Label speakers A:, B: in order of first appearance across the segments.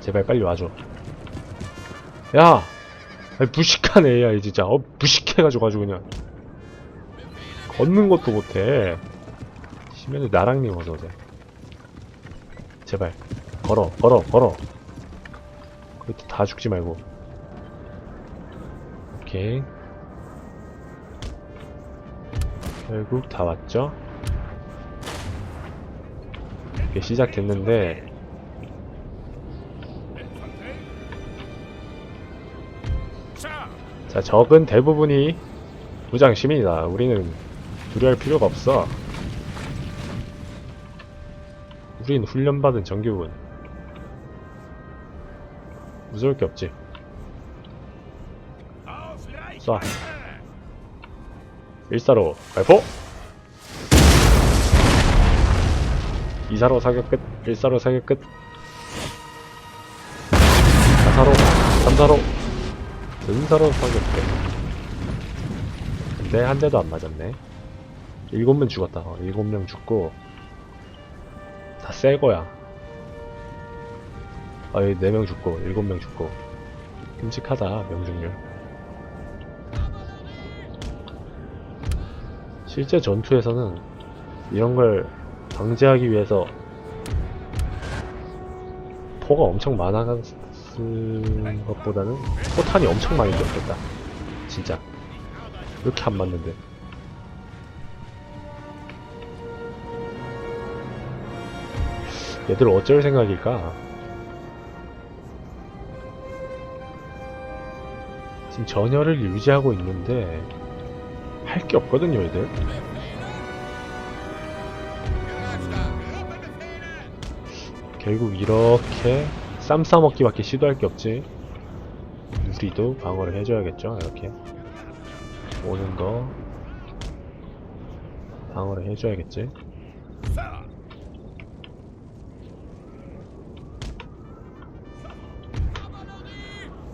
A: 제발 빨리 와줘. 야! 무식한 AI 진짜. 어, 무식해가지고 가지고 그냥. 걷는 것도 못해. 심연에 나랑님 어서 오세요. 제발. 걸어, 걸어, 걸어. 그것도 다 죽지 말고. 오케이. 결국 다 왔죠? 이게 시작됐는데, 자, 적은 대부분이 무장 시민이다. 우리는 두려할 필요가 없어. 우린 훈련받은 정규군. 무서울 게 없지. 쏴. 일사로 발포! 이사로 사격 끝, 일사로 사격 끝. 사사로, 삼사로, 은사로 사격 끝. 근데 한 대도 안 맞았네. 일곱 명 죽었다. 어, 일곱 명 죽고 다 새 거야. 아, 여기 네명 죽고 일곱 명 죽고 끔찍하다 명중률. 실제 전투에서는 이런 걸 방지하기 위해서 포가 엄청 많아 간 것보다는 포탄이 엄청 많이 들었겠다. 진짜. 이렇게 안 맞는데. 얘들 어쩔 생각일까? 지금 전열을 유지하고 있는데 할 게 없거든요, 얘들. 결국 이렇게 쌈 싸먹기밖에 시도할 게 없지. 우리도 방어를 해줘야겠죠, 이렇게. 오는 거 방어를 해줘야겠지.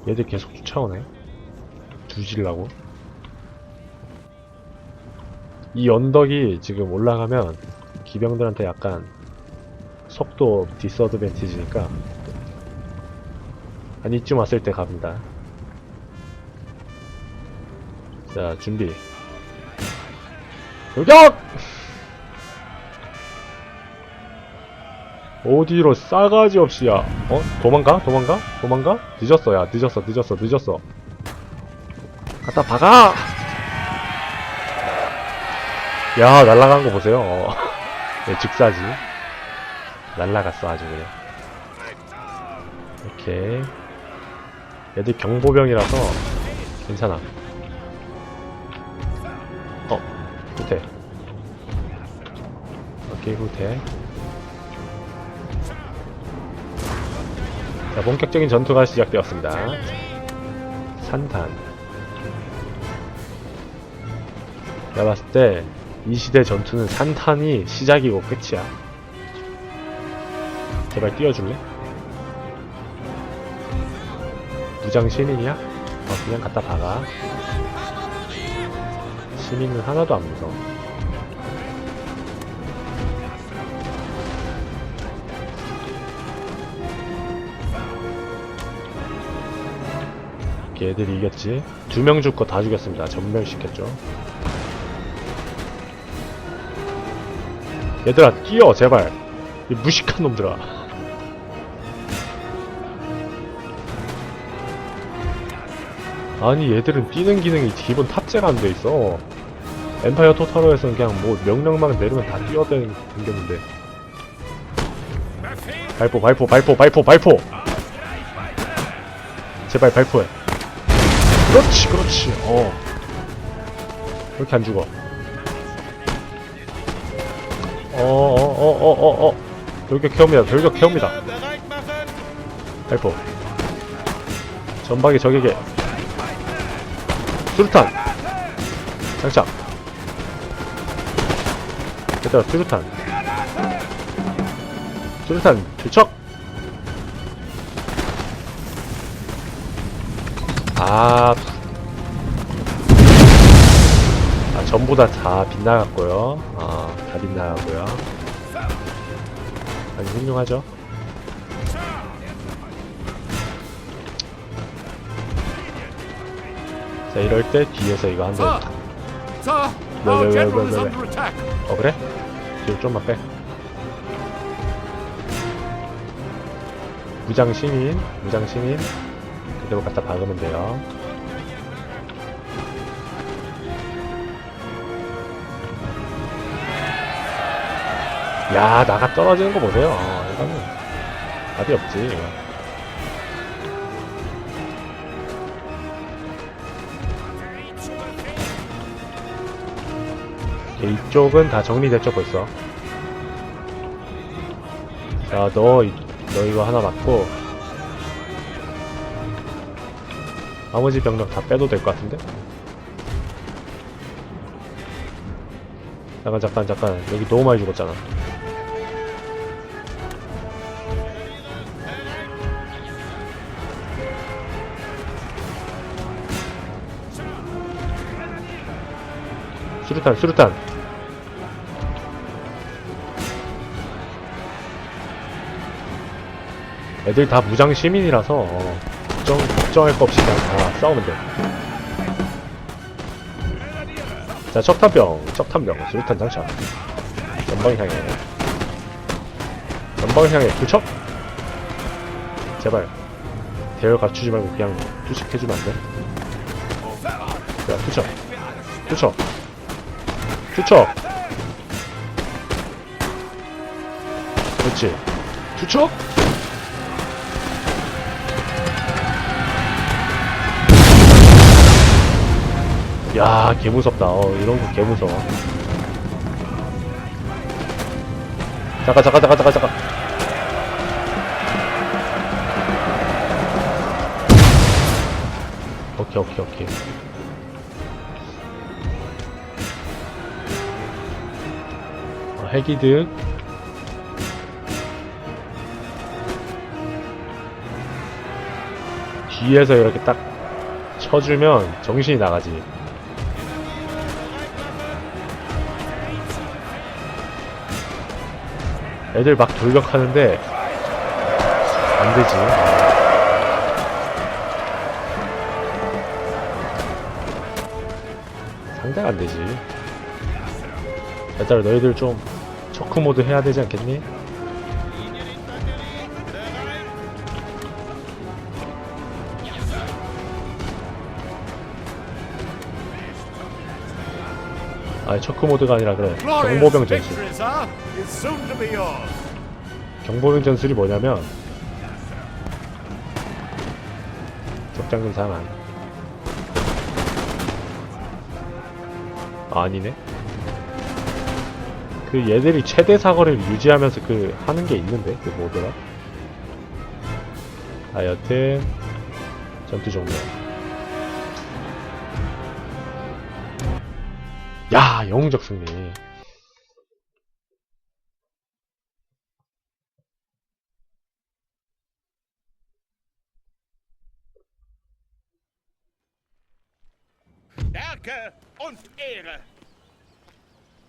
A: 얘들 계속 쫓아오네. 두질라고. 이 언덕이 지금 올라가면 기병들한테 약간 속도 디스어드밴티지니까 한 이쯤 왔을 때 갑니다. 자, 준비. 돌격! 어디로 싸가지 없이 야. 어? 도망가? 도망가? 도망가? 늦었어, 야. 늦었어, 늦었어, 늦었어. 갖다 박아! 야, 날라간 거 보세요. 어. 네, 직사지. 날라갔어, 아주 그냥. 이렇게. 얘들 경보병이라서 괜찮아. 어, 후퇴. 오케이, 후퇴. 자, 본격적인 전투가 시작되었습니다. 산탄. 내가 봤을 때, 이 시대 전투는 산탄이 시작이고 끝이야. 제발 띄워줄래? 무장 시민이야? 어, 그냥 갖다 박아. 시민은 하나도 안 무서워. 걔들이 이겼지. 두명 죽고 다 죽였습니다. 전멸시켰죠. 얘들아, 뛰어, 제발. 이 무식한 놈들아. 아니, 얘들은 뛰는 기능이 기본 탑재가 안 돼 있어. 엠파이어 토탈로에서는 그냥 뭐 명령만 내리면 다 뛰어다니는데. 발포, 발포, 발포, 발포, 발포! 제발 발포해. 그렇지, 그렇지, 어. 그렇게 안 죽어. 어, 어, 어, 어, 어, 어. 돌격 케어입니다. 돌격 케어입니다. 발포. 전방의 적에게. 수류탄. 장착. 얘들아, 수류탄. 수류탄, 투척! 아, 아, 전부 다 다 빗나갔고요. 아, 다 빗나가고요. 아주 훌륭하죠? 자 이럴 때 뒤에서 이거 한 대.
B: Sir! Sir!
A: No,
B: Our
A: no, no,
B: general
A: no,
B: is
A: no, no.
B: under attack!
A: 어 그래? 뒤로 좀만 빼. 무장 시민, 무장 시민 그대로 갖다 박으면 돼요. 야 나가 떨어지는 거 보세요. 어, 이거는 답이 없지. 이거. 이, 이쪽은 다 정리됐죠 벌써. 자, 너, 이- 너 이거 하나 맞고 나머지 병력 다 빼도 될 것 같은데? 잠깐 잠깐 잠깐 여기 너무 많이 죽었잖아 수류탄 수류탄 애들 다 무장 시민이라서 어, 걱정, 걱정할 거 없이 그냥 다 싸우면 돼. 자, 척탄병, 척탄병, 수류탄 장착. 전방 향해. 전방 향해 투척. 제발. 대열 갖추지 말고 그냥 투척해주면 안 돼? 야, 투척. 투척. 투척. 그렇지. 투척. 야, 개 무섭다. 어, 이런 거 개 무서워. 잠깐, 잠깐, 잠깐, 잠깐, 잠깐. 오케이, 오케이, 오케이. 어, 핵이득. 뒤에서 이렇게 딱 쳐주면 정신이 나가지. 애들 막 돌격하는데 안 되지. 상대가 안 되지. 얘들아 너희들 좀 초크 모드 해야 되지 않겠니? 아니 초크 모드가 아니라 그래. 경보병 전술. 경보병 전술이 뭐냐면 적장군 아, 아니네 그 얘들이 최대 사거리를 유지하면서 그 하는 게 있는데 그 뭐더라 아 여튼 전투 종료. 야 영웅적 승리.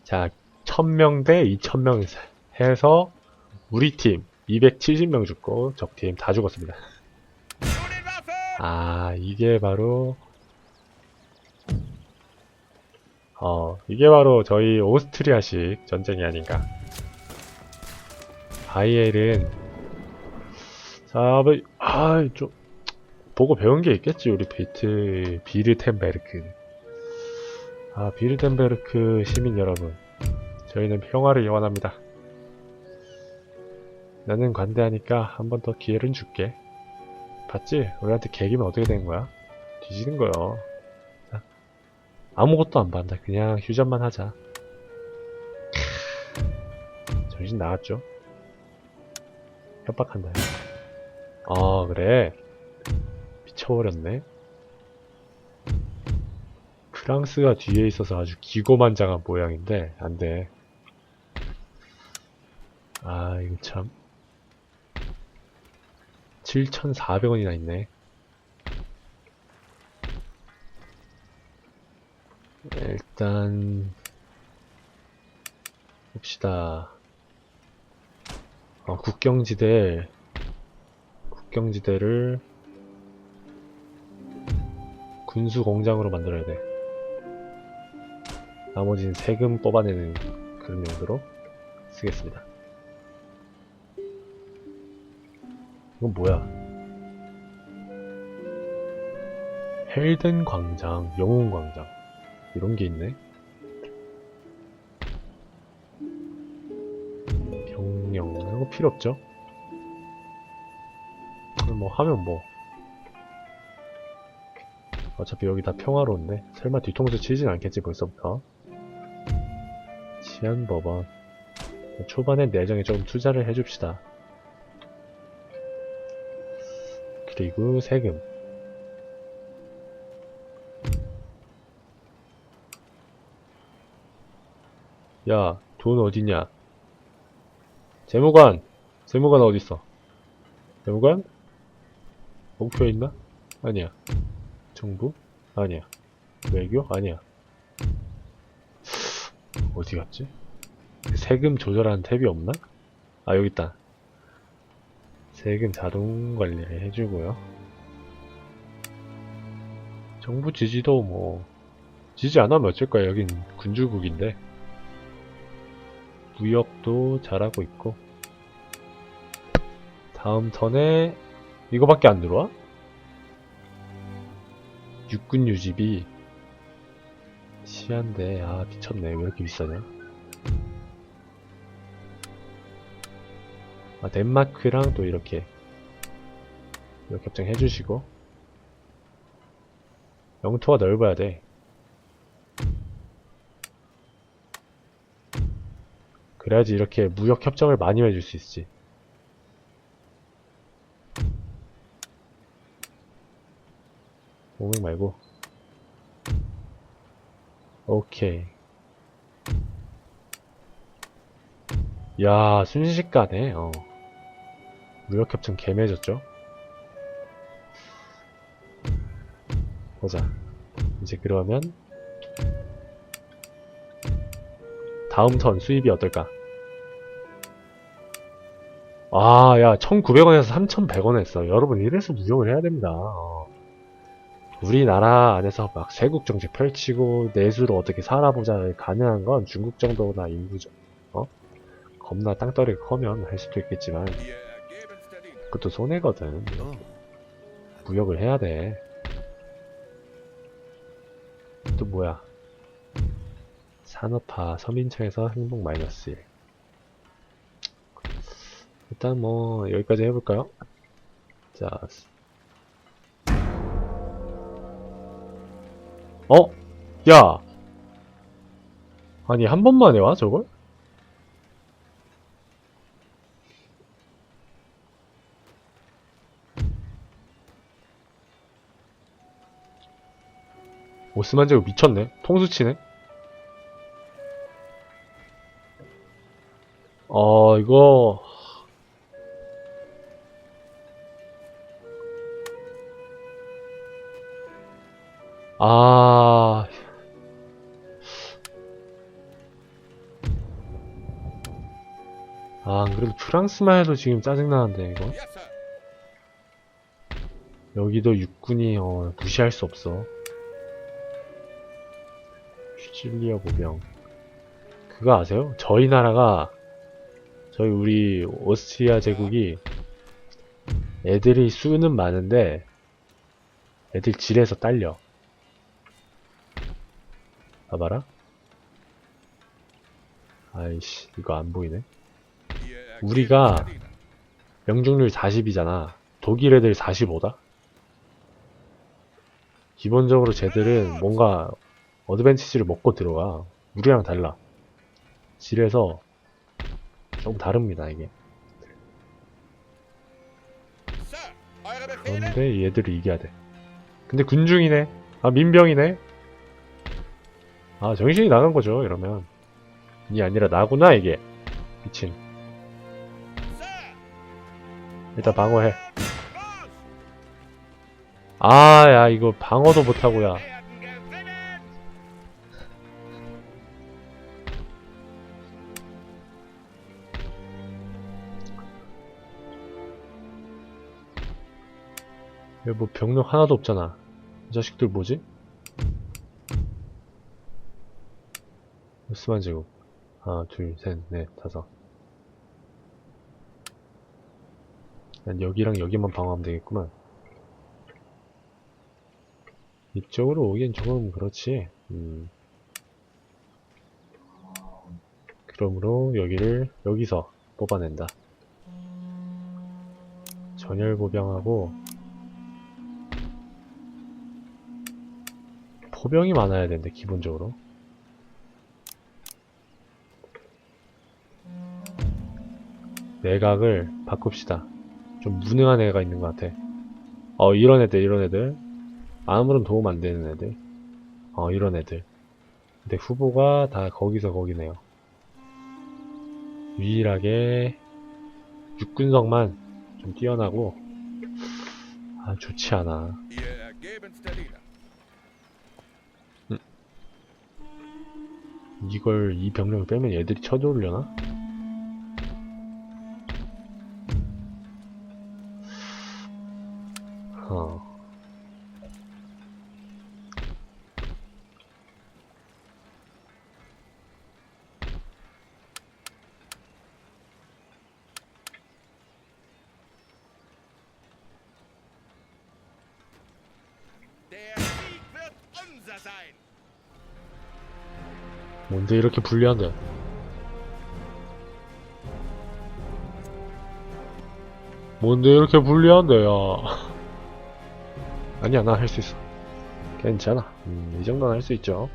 A: 자, 1000명 대 2000명 해서 우리 팀 270명 죽고 적팀 다 죽었습니다. 아, 이게 바로 어, 이게 바로 저희 오스트리아식 전쟁이 아닌가. 바이엘은 자, 뭐, 아, 좀 보고 배운 게 있겠지, 우리 비트 비르텐베르크. 아, 비르텐베르크 시민 여러분. 저희는 평화를 원합니다. 나는 관대하니까 한 번 더 기회를 줄게. 봤지? 우리한테 개기면 어떻게 되는 거야? 뒤지는 거요. 자, 아무것도 안 받는다. 그냥 휴전만 하자. 캬, 정신 나갔죠? 협박한다. 아, 그래. 미쳐버렸네. 프랑스가 뒤에 있어서 아주 기고만장한 모양인데, 안 돼. 아, 이거 참. 7,400원이나 있네. 일단, 봅시다. 어, 국경지대, 국경지대를, 군수 공장으로 만들어야 돼. 나머지는 세금 뽑아내는 그런 용도로 쓰겠습니다. 이건 뭐야? 헬든 광장, 영웅 광장 이런 게 있네. 병영 이런 거 필요 없죠? 뭐 하면 뭐 어차피 여기 다 평화로운데 설마 뒤통수 치진 않겠지 벌써부터 치안법원 초반에 내정에 조금 투자를 해줍시다 그리고 세금 야 돈 어디냐 재무관 재무관 어딨어 재무관? 목표에 있나? 아니야 정부? 아니야. 외교? 아니야. 어디 갔지? 세금 조절하는 탭이 없나? 아, 여기 있다. 세금 자동 관리를 해주고요. 정부 지지도 뭐, 지지 안 하면 어쩔 거야. 여긴 군주국인데. 무역도 잘하고 있고. 다음 턴에, 이거밖에 안 들어와? 육군 유지비 시한데 아 미쳤네 왜 이렇게 비싸냐 아 덴마크랑 또 이렇게 이렇게 협정 해주시고. 영토가 넓어야 돼. 그래야지 이렇게 무역 협정을 많이 해줄 수 있지. 오백 말고. 오케이. 야 순식간에 어 무역협정 개매졌죠 보자 이제 그러면 다음 턴 수입이 어떨까 아, 야, 1,900원에서 3,100원 했어. 여러분, 이래서 무역을 해야 됩니다. 어. 우리나라 안에서 막 세국 정책 펼치고 내수로 어떻게 살아보자 가능한 건 중국 정도나 인구죠. 어? 겁나 땅덩이가 커면 할 수도 있겠지만. 그것도 손해거든. 무역을 해야 돼. 또 뭐야? 산업화 서민청에서 행복 마이너스 1. 일단 뭐 여기까지 해볼까요? 자, 어? 야! 아니, 한 번만에 와, 저걸? 오스만 제국 미쳤네. 통수치네. 어, 이거. 아. 아, 안 그래도 프랑스만 해도 지금 짜증나는데, 이거. 여기도 육군이, 어, 무시할 수 없어. 시칠리아 보병. 그거 아세요? 저희 나라가, 저희 우리 오스트리아 제국이 애들이 수는 많은데, 애들 질에서 딸려. 봐봐라. 아이씨, 이거 안 보이네. 우리가. 명중률 40이잖아. 독일 애들 45다? 기본적으로 쟤들은 뭔가 어드밴티지를 먹고 들어가. 우리랑 달라. 질에서 조금 다릅니다, 이게. 그런데 얘들을 이겨야 돼. 근데 군중이네. 아, 민병이네. 아, 정신이 나간 거죠, 이러면. 이 아니라 나구나, 이게. 미친. 일단 방어해. 아, 야, 이거 방어도 못하고, 야. 여기 뭐 병력 하나도 없잖아. 자식들 뭐지? 오스만 제국 하나 둘셋넷 다섯 난 여기랑 여기만 방어하면 되겠구만 이쪽으로 오긴 조금 그렇지 음. 그러므로 여기를 여기서 뽑아낸다 전열 보병하고 포병이 많아야 되는데 기본적으로. 내각을 바꿉시다. 좀 무능한 애가 있는 것 같아. 어 이런 애들 이런 애들. 아무런 도움 안 되는 애들. 어 이런 애들. 근데 후보가 다 거기서 거기네요. 유일하게 육군성만 좀 뛰어나고 아 좋지 않아 이걸 이 병력을 빼면 얘들이 쳐들어오려나? 뭔데 이렇게 불리한데? 뭔데 이렇게 불리한데, 야. 아니야, 나 할 수 있어. 괜찮아. 음, 이 정도는 할 수 있죠.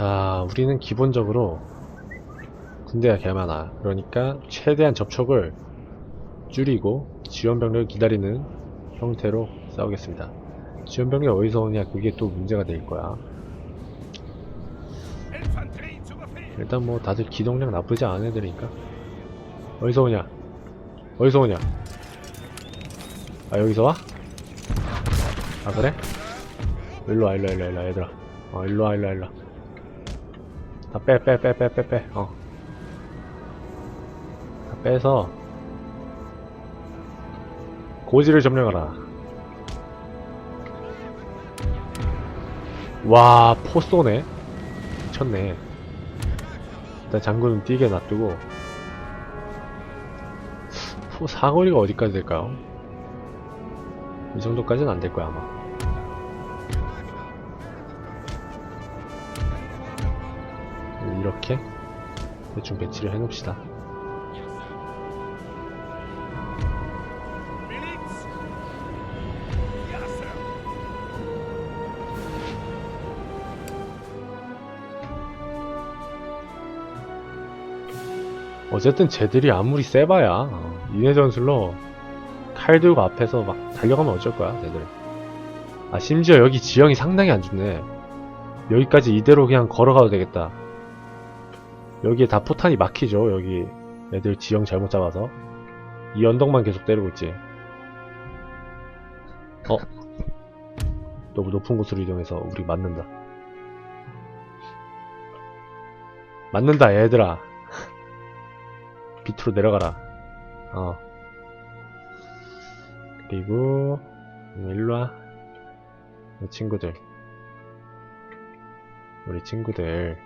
A: 자, 우리는 기본적으로 군대가 개 많아. 그러니까 최대한 접촉을 줄이고 지원병력을 기다리는 형태로 싸우겠습니다. 지원병력 어디서 오냐 그게 또 문제가 될 거야. 일단 뭐 다들 기동력 나쁘지 않은 애들이니까 어디서 오냐? 어디서 오냐? 아 여기서 와? 아 그래? 일로와 일로와 일로와 일로와 얘들아 어 일로와 일로와 일로와 다 빼 빼 빼 빼 빼 빼 어. 다 빼서 고지를 점령하라. 와 포 쏘네. 미쳤네. 일단 장군은 뛰게 놔두고. 포 사거리가 어디까지 될까요? 이 정도까지는 안 될 거야 아마 이렇게 대충 배치를 해놓읍시다. 어쨌든 쟤들이 아무리 세봐야 어, 이내 전술로 칼 들고 앞에서 막 달려가면 어쩔 거야 쟤들. 아 심지어 여기 지형이 상당히 안 좋네. 여기까지 이대로 그냥 걸어가도 되겠다 여기에 다 포탄이 막히죠 여기 애들 지형 잘못 잡아서 이 언덕만 계속 때리고 있지 어? 너무 높은 곳으로 이동해서 우리 맞는다 맞는다 얘들아 밑으로 내려가라. 어. 그리고 음, 일로와. 우리 친구들. 우리 친구들.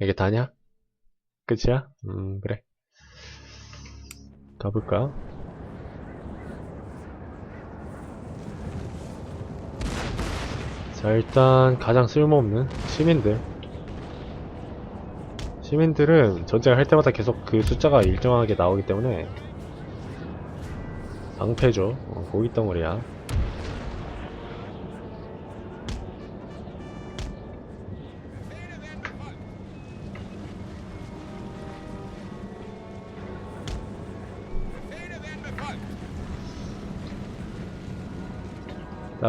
A: 이게 다냐? 끝이야? 음, 그래. 가볼까? 자, 일단 가장 쓸모없는 시민들. 시민들은 전쟁을 할 때마다 계속 그 숫자가 일정하게 나오기 때문에 방패죠. 어, 고기 덩어리야.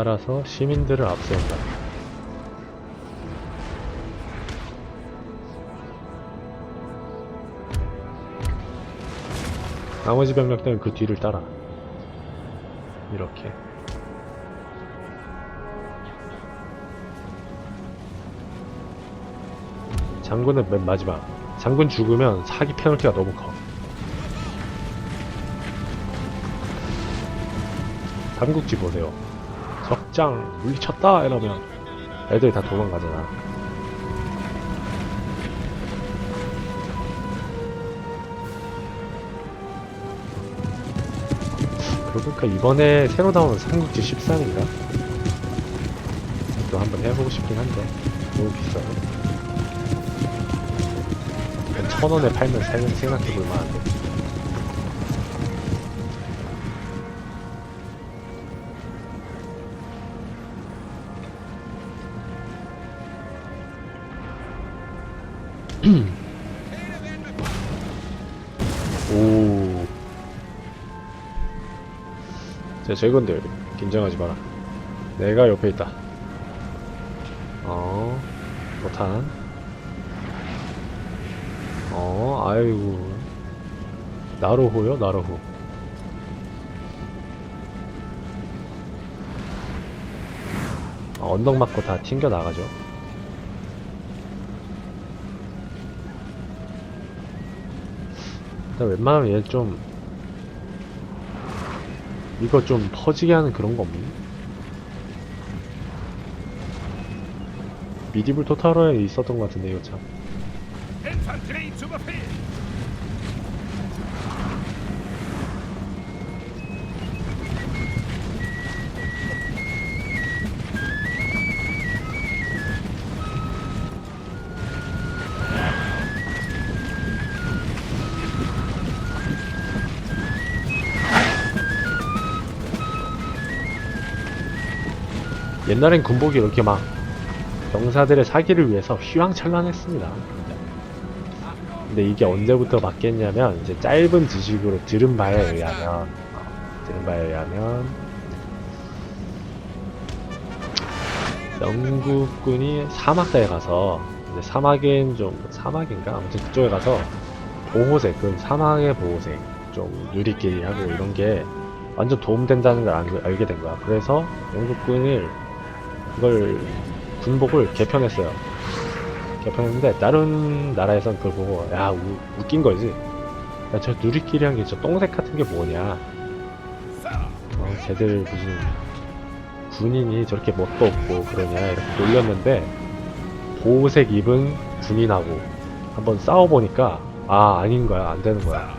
A: 따라서 시민들을 앞세운다. 나머지 병력들은 그 뒤를 따라. 이렇게. 장군은 맨 마지막. 장군 죽으면 사기 페널티가 너무 커. 삼국지 보세요. 적장 물리쳤다 이러면 애들이 다 도망가잖아. 그러고 보니까 이번에 새로 나온 삼국지 13인가? 또 한번 해보고 싶긴 한데 너무 비싸요. 한천 원에 팔면 생- 생각해볼 만한데. 자, 저희건들 긴장하지 마라. 내가 옆에 있다. 어, 못한. 어, 아이고. 나로호요, 나로호. 아, 언덕 맞고 다 튕겨 나가죠. 일단 웬만하면 얘좀 이거 좀 퍼지게 하는 그런 거 없니? 미디블 토탈에 있었던 것 같은데 이거 참 옛날엔 군복이 이렇게 막 병사들의 사기를 위해서 휘황찬란했습니다. 근데 이게 언제부터 바뀌었냐면 이제 짧은 지식으로 들은 바에 의하면 어, 들은 바에 의하면 영국군이 사막사에 가서 이제 사막엔 좀 사막인가 아무튼 그쪽에 가서 보호색 그 사막의 보호색 좀 누리끼리 하고 이런 게 완전 도움된다는 걸 알- 알게 된 거야. 그래서 영국군을 그걸 군복을 개편했어요. 개편했는데 다른 나라에선 그걸 보고 야 우- 웃긴 거지. 야 저 누리끼리 한 게 저 똥색 같은 게 뭐냐. 어, 쟤들 무슨 군인이 저렇게 멋도 없고 그러냐 이렇게 놀렸는데 보호색 입은 군인하고 한번 싸워보니까 아 아닌 거야 안 되는 거야.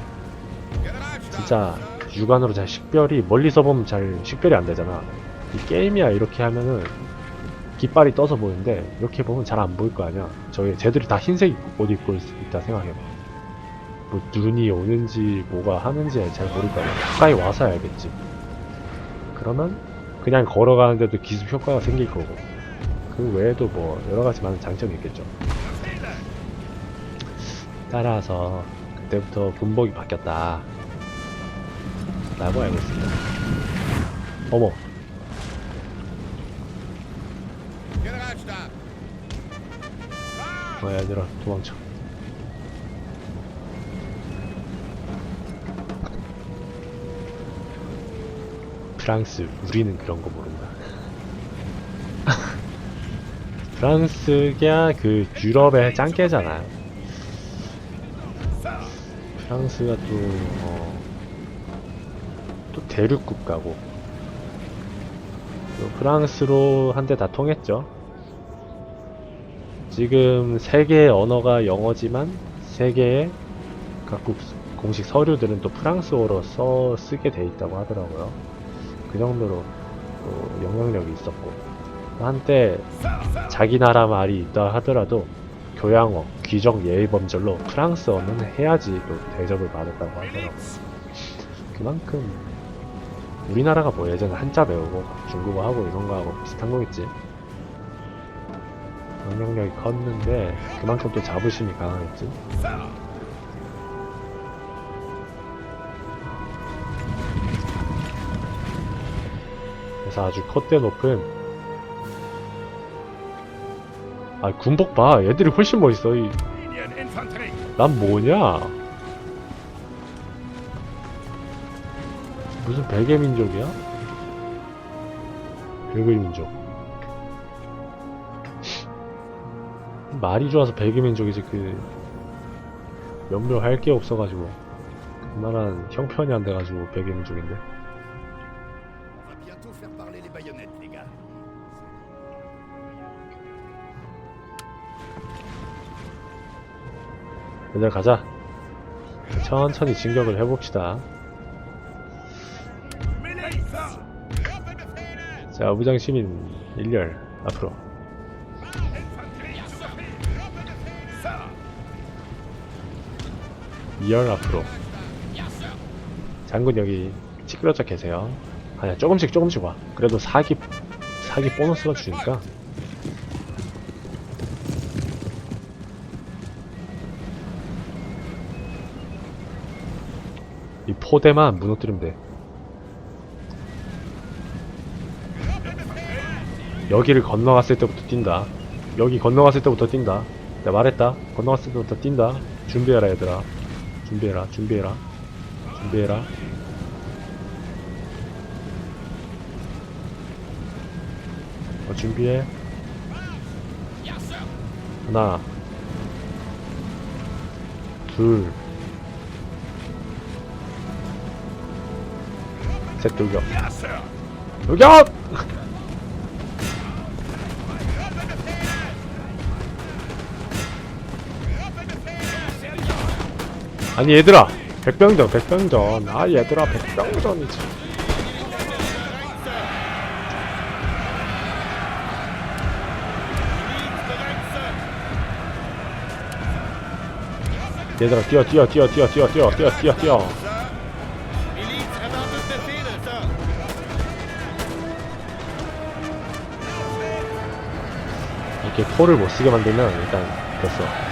A: 진짜 육안으로 잘 식별이 멀리서 보면 잘 식별이 안 되잖아. 이 게임이야 이렇게 하면은 깃발이 떠서 보이는데 이렇게 보면 잘 안 보일 거 아니야. 저기 쟤들이 다 흰색 옷 입고 있, 다 생각해봐. 뭐 눈이 오는지 뭐가 하는지 잘 모를 거 아니야. 가까이 와서 알겠지. 그러면 그냥 걸어가는데도 기습 효과가 생길 거고. 그 외에도 뭐 여러 가지 많은 장점이 있겠죠. 따라서 그때부터 군복이 바뀌었다. 라고 알고 있습니다. 어머, 어, 얘들아, 도망쳐. 프랑스, 우리는 그런 거 모른다. 프랑스가 그 유럽의 짱깨잖아요. 프랑스가 또, 어, 또 대륙 국가고. 또 프랑스로 한때 다 통했죠. 지금 세계의 언어가 영어지만 세계의 각국 공식 서류들은 또 프랑스어로 써 쓰게 돼 있다고 하더라고요. 그 정도로 또 영향력이 있었고 한때 자기 나라 말이 있다 하더라도 교양어, 귀정 예의 범절로 프랑스어는 해야지 또 대접을 받았다고 하더라고요. 그만큼 우리나라가 뭐 예전에 한자 배우고 중국어 하고 이런 거 하고 비슷한 거겠지. 영향력이 컸는데 그만큼 또 자부심이 강하겠지. 그래서 아주 콧대 높은 아 군복 봐 얘들이 훨씬 멋있어 이! 난 뭐냐 무슨 베개 민족이야? 베개 민족. 말이 좋아서 베개 민족이지 그 연묘할 게 없어가지고 그만한 형편이 안 돼가지고 베개 민족인데.
B: On va bientôt faire parler les baïonnettes, les gars.
A: 얘들 가자. 천천히 진격을 해봅시다. 자, 무장 시민 일렬 앞으로. 2열 앞으로. 장군 여기 찌그러져 계세요. 아니야, 조금씩 조금씩 와. 그래도 사기, 사기 보너스가 주니까. 이 포대만 무너뜨리면 돼. 여기를 건너갔을 때부터 뛴다. 여기 건너갔을 때부터 뛴다. 내가 말했다. 건너갔을 때부터 뛴다. 준비해라, 얘들아. 준비해라, 준비해라. 준비해라. 어, 준비해. 하나, 둘, 셋, 돌격. 돌격! 아니 얘들아. 백병전 백병전. 아 얘들아 백병전이지. 얘들아 뛰어 뛰어 뛰어 뛰어 뛰어 뛰어 뛰어 뛰어 뛰어! 이렇게 포를 못 쓰게 만들면 일단 됐어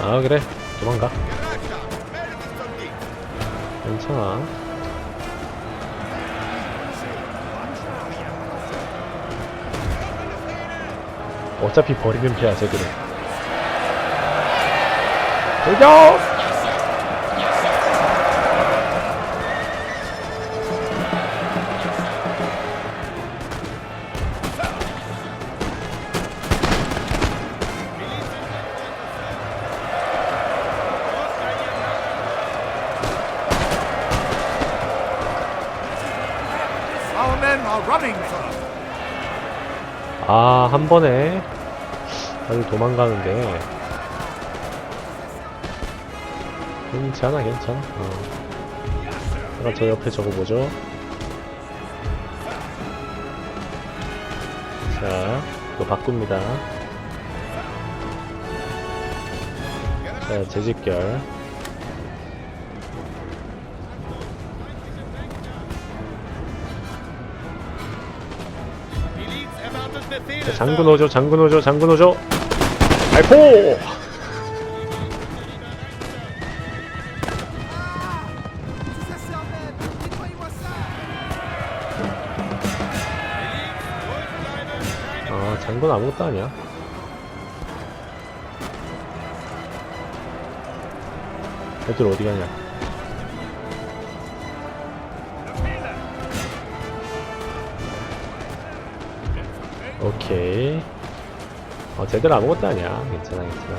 A: 아 그래. 도망가. 괜찮아. 어차피 버리면 피하세 그래
B: 돌려!
A: 아, 한 번에 아주 도망가는데 괜찮아, 괜찮아. 어. 제가 저 옆에 저거 뭐죠? 자, 이거 바꿉니다. 자, 재집결. 장군 오죠, 장군 오죠, 장군 오죠. 발포! 아, 장군 아무것도 아니야. 애들 어디 가냐? 어, 쟤들 아무것도 아니야. 괜찮아, 괜찮아.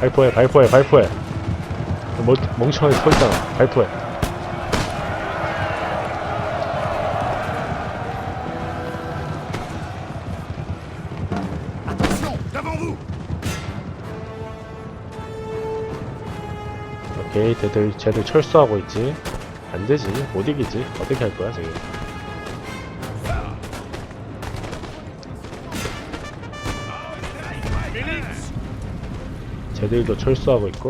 A: 발포해, 발포해, 발포해. 멀, 멍청하게 서 있잖아. 발포해. 오케이, 쟤들, 쟤들 철수하고 있지. 안 되지. 못 이기지. 어떻게 할 거야, 저기. 쟤들도 철수하고 있고.